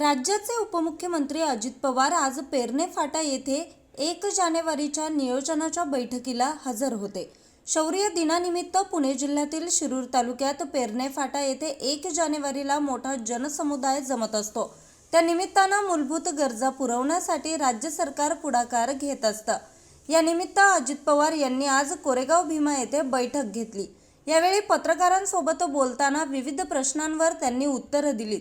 राज्याचे उपमुख्यमंत्री अजित पवार आज पेरणे फाटा येथे एक जानेवारीच्या नियोजनाच्या बैठकीला हजर होते. शौर्य दिनानिमित्त पुणे जिल्ह्यातील शिरूर तालुक्यात पेरणे फाटा येथे एक जानेवारीला मोठा जनसमुदाय जमत असतो. त्या निमित्तानं मूलभूत गरजा पुरवण्यासाठी राज्य सरकार पुढाकार घेत असतं. या निमित्त अजित पवार यांनी आज कोरेगाव भीमा येथे बैठक घेतली. यावेळी पत्रकारांसोबत बोलताना विविध प्रश्नांवर त्यांनी उत्तरं दिलीत.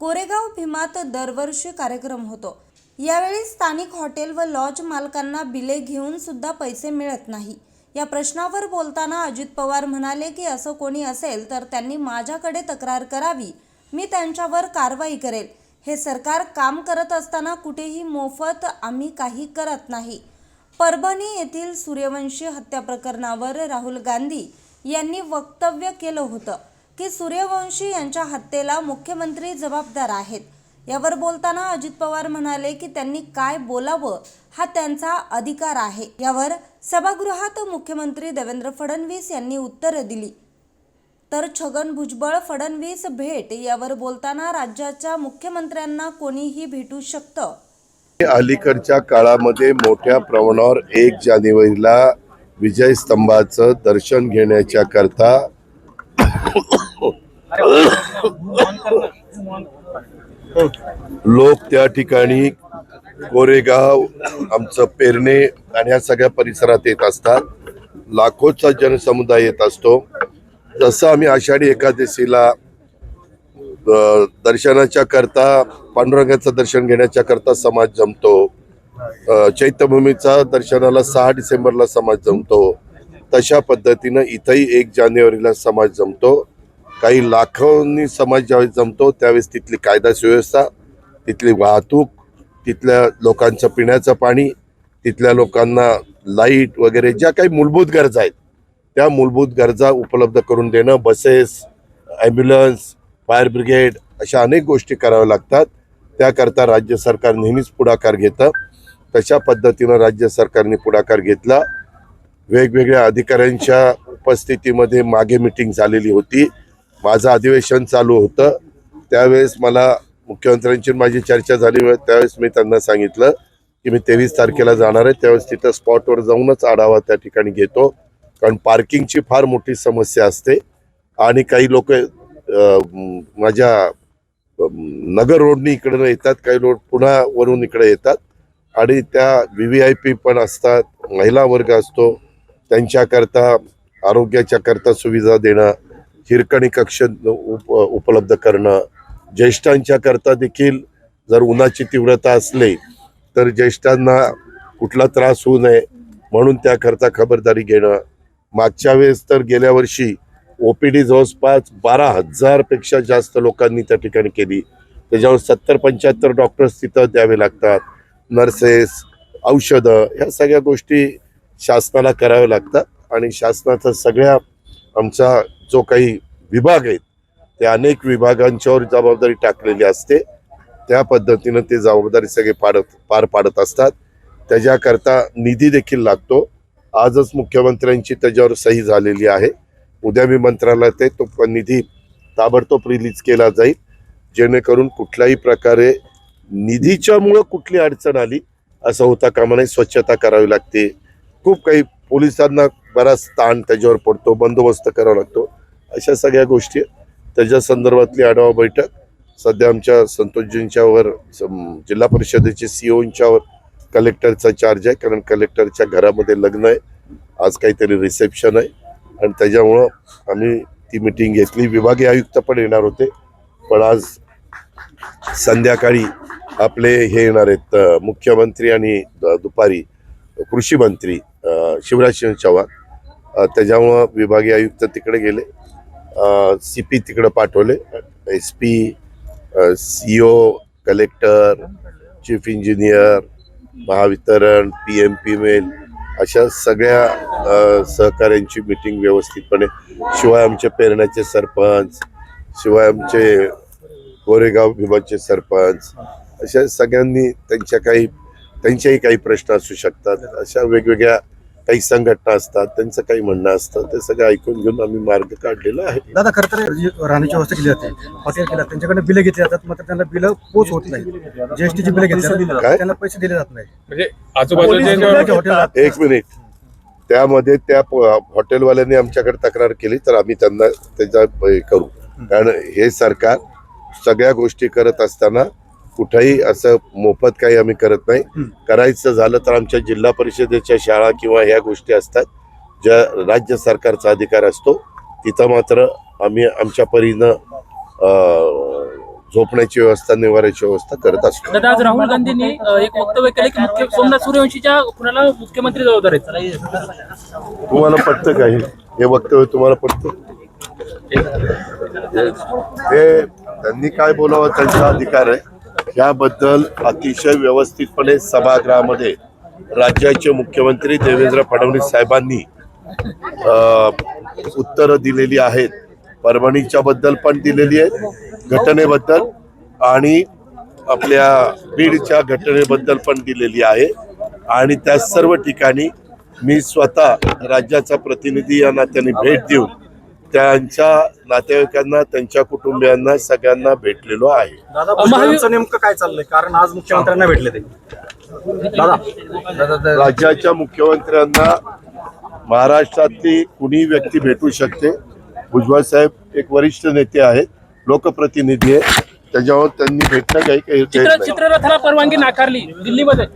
कोरेगाव भीमात दरवर्षी कार्यक्रम होतो. यावेळी स्थानिक हॉटेल व लॉज मालकांना बिले घेऊन सुद्धा पैसे मिळत नाही. या प्रश्नावर बोलताना अजित पवार म्हणाले की असं कोणी असेल तर त्यांनी माझ्याकडे तक्रार करावी. मी त्यांच्यावर कारवाई करेल. हे सरकार काम करत असताना कुठेही मोफत आम्ही काही करत नाही. परभणी येथील सूर्यवंशी हत्या प्रकरणावर राहुल गांधी यांनी वक्तव्य केलं होतं. की सूर्यवंशी यांच्या हत्येला मुख्यमंत्री जबाबदार आहेत. यावर बोलताना अजित पवार म्हणाले की त्यांनी काय बोलावं हा त्यांचा अधिकार आहे. यावर सभागृहात मुख्यमंत्री देवेंद्र फडणवीस यांनी उत्तरं दिली. तर छगन भुजबळ फडणवीस भेट यावर बोलताना राज्याच्या मुख्यमंत्र्यांना कोणीही भेटू शकतं? अलीकडच्या काळामध्ये मोठ्या प्रमाणावर एक जानेवारीला विजय स्तंभाचं दर्शन घेण्याच्या करता लोक त्या ठिकाणी कोरेगाव आमचं पेरणे आणि ह्या सगळ्या परिसरात येत असतात. लाखोचा जनसमुदाय येत असतो. जसं आम्ही आषाढी एकादशीला दर्शनाच्या करता पांडुरंगाचं दर्शन घेण्याच्या करता समाज जमतो. चैत्यभूमीचा दर्शनाला सहा डिसेंबरला समाज जमतो. तशा पद्धतीनं इथंही एक जानेवारीला समाज जमतो. काही लाखोंनी समाज ज्यावेळेस जमतो त्यावेळेस तिथली कायदा सुव्यवस्था तिथली वाहतूक तिथल्या लोकांचं पिण्याचं पाणी तिथल्या लोकांना लाइट वगैरे ज्या काही मूलभूत गरजा आहेत त्या मूलभूत गरजा उपलब्ध करून देणं बसेस ॲम्ब्युलन्स फायर ब्रिगेड अशा अनेक गोष्टी कराव्या लागतात. त्याकरता राज्य सरकार नेहमीच पुढाकार घेतं. तशा पद्धतीनं राज्य सरकारने पुढाकार घेतला. वेगवेगळ्या अधिकाऱ्यांच्या उपस्थितीमध्ये मागे मिटिंग झालेली होती. माझं अधिवेशन चालू होतं. त्यावेळेस मला मुख्यमंत्र्यांची माझी चर्चा झाली व त्यावेळेस मी त्यांना सांगितलं की मी तेवीस तारखेला जाणार आहे. त्यावेळेस तिथं स्पॉटवर जाऊनच आढावा त्या ठिकाणी घेतो. कारण पार्किंगची फार मोठी समस्या असते. आणि काही लोक माझ्या नगर रोडनी इकडनं येतात. काही रोड पुण्यावरून इकडे येतात. आणि त्या व्ही व्ही आय पी पण असतात. महिला वर्ग असतो. त्यांच्याकरता आरोग्याच्या करता सुविधा देणं हिरकणी कक्ष उप उपलब्ध करणं ज्येष्ठांच्या करता देखील जर उन्हाची तीव्रता असली तर ज्येष्ठांना कुठला त्रास होऊ नये म्हणून त्याकरता खबरदारी घेणं. मागच्या वेळेस तर गेल्या वर्षी ओ पी डी जवळपास बारा हजारपेक्षा जास्त लोकांनी त्या ठिकाणी केली. त्याच्यावर सत्तर पंच्याहत्तर डॉक्टर्स तिथं द्यावे लागतात. नर्सेस औषधं ह्या सगळ्या गोष्टी शासनाला कराव्या लागतात. आणि शासनाचा सगळ्या आमचा जो काही विभाग आहेत ते अनेक विभागांच्यावर जबाबदारी टाकलेली असते. त्या पद्धतीनं ते जबाबदारी सगळे पाडत पार पाडत असतात. त्याच्याकरता निधी देखील लागतो. आजच मुख्यमंत्र्यांची त्याच्यावर सही झालेली आहे. उद्या मी मंत्रालयात आहे तो निधी ताबडतोब रिलीज केला जाईल. जेणेकरून कुठल्याही प्रकारे निधीच्यामुळं कुठली अडचण आली असं होता कामा नाही स्वच्छता करावी लागते. खूप काही पोलिसांना बराच ताण त्याच्यावर पडतो बंदोबस्त करावा लागतो. अशा सगळ्या गोष्टी आहेत. त्याच्या संदर्भातली आढावा बैठक सध्या आमच्या संतोषजींच्यावर जिल्हा परिषदेचे सीओंच्यावर कलेक्टरचा चार्ज आहे कारण कलेक्टरच्या घरामध्ये लग्न आहे. आज काहीतरी रिसेप्शन आहे. आणि त्याच्यामुळं आम्ही ती मिटिंग घेतली. विभागीय आयुक्त पण येणार होते. पण आज संध्याकाळी आपले हे येणार आहेत मुख्यमंत्री आणि द- दुपारी कृषी मंत्री शिवराज सिंह चव्हाण त्याच्यामुळं विभागीय आयुक्त तिकडे गेले. सी पी तिकडे पाठवले. S P C O collector chief engineer Mahavitaran P M P M L अशा सगळ्या सहकाऱ्यांची मिटिंग व्यवस्थितपणे. शिवाय आमचे पेरण्याचे सरपंच शिवाय आमचे गोरेगाव विभागचे सरपंच अशा सगळ्यांनी त्यांच्या काही त्यांचेही काही प्रश्न असू शकतात. अशा वेगवेगळ्या काही संघटना असतात त्यांचं काही म्हणणं असतं ते सगळं ऐकून घेऊन आम्ही मार्ग काढलेला आहे. दादा खरं तर जी राहण्याची व्यवस्था केली जाते. हॉटेल केलं त्यांच्याकडे बिलं घेतली जातात मात्र त्यांना बिलं पोच होत नाही. जीएसटीची बिलं घेतली जातात काय? त्यांना पैसे दिले जात नाही. म्हणजे आजूबाजूचे जे पोलीस हॉटेल एक मिनिट. त्यामध्ये त्या प- हॉटेलवाल्यांनी आमच्याकडे तक्रार केली तर आम्ही त्यांना त्याचा हे करू. कारण हे सरकार सगळ्या गोष्टी करत असताना कुठेही असं मोफत काही आम्ही करत नाही. करायचं झालं तर आमच्या जिल्हा परिषदेच्या शाळा किंवा ह्या गोष्टी असतात. ज्या राज्य सरकारचा अधिकार असतो तिथं मात्र आम्ही आमच्या परीनं झोपण्याची व्यवस्था निवाराची व्यवस्था करत असतो. दादा आज राहुल गांधींनी एक वक्तव्य केलं की मुख्य सोमनाथ सूर्यवंशीच्या कुणाला मुख्यमंत्री जबाबदार आहेत? तुम्हाला पटतं का हे? हे वक्तव्य तुम्हाला पटतं? हे त्यांनी काय बोलावं त्यांचा अधिकार आहे. याबद्दल अतिशय व्यवस्थितपणे सभागृहामध्ये राज्याचे मुख्यमंत्री देवेंद्र फडणवीस साहेबांनी उत्तरं दिलेली आहेत. परभणीच्या बद्दल पण दिलेली आहेत घटनेबद्दल. आणि आपल्या बीडच्या घटनेबद्दल पण दिलेली आहे. आणि त्या सर्व ठिकाणी मी स्वतः राज्याचा प्रतिनिधी या नात्याने भेट देऊन त्यांच्या नातेवाईकांना त्यांच्या कुटुंबियांना सगळ्यांना भेटलेलो आहे. दादा भुजबळांचं नेमकं काय चाललंय? कारण आज मुख्यमंत्र्यांना भेटले ते. दादा. दादा दादा- राज्याच्या मुख्यमंत्र्यांना महाराष्ट्रातली कुणी व्यक्ती भेटू शकते. भुजबळ साहेब एक वरिष्ठ नेते आहेत लोकप्रतिनिधी आहे त्याच्यावर त्यांनी भेटणं काही काही. चित्ररथाला परवानगी नाकारली दिल्लीमध्ये.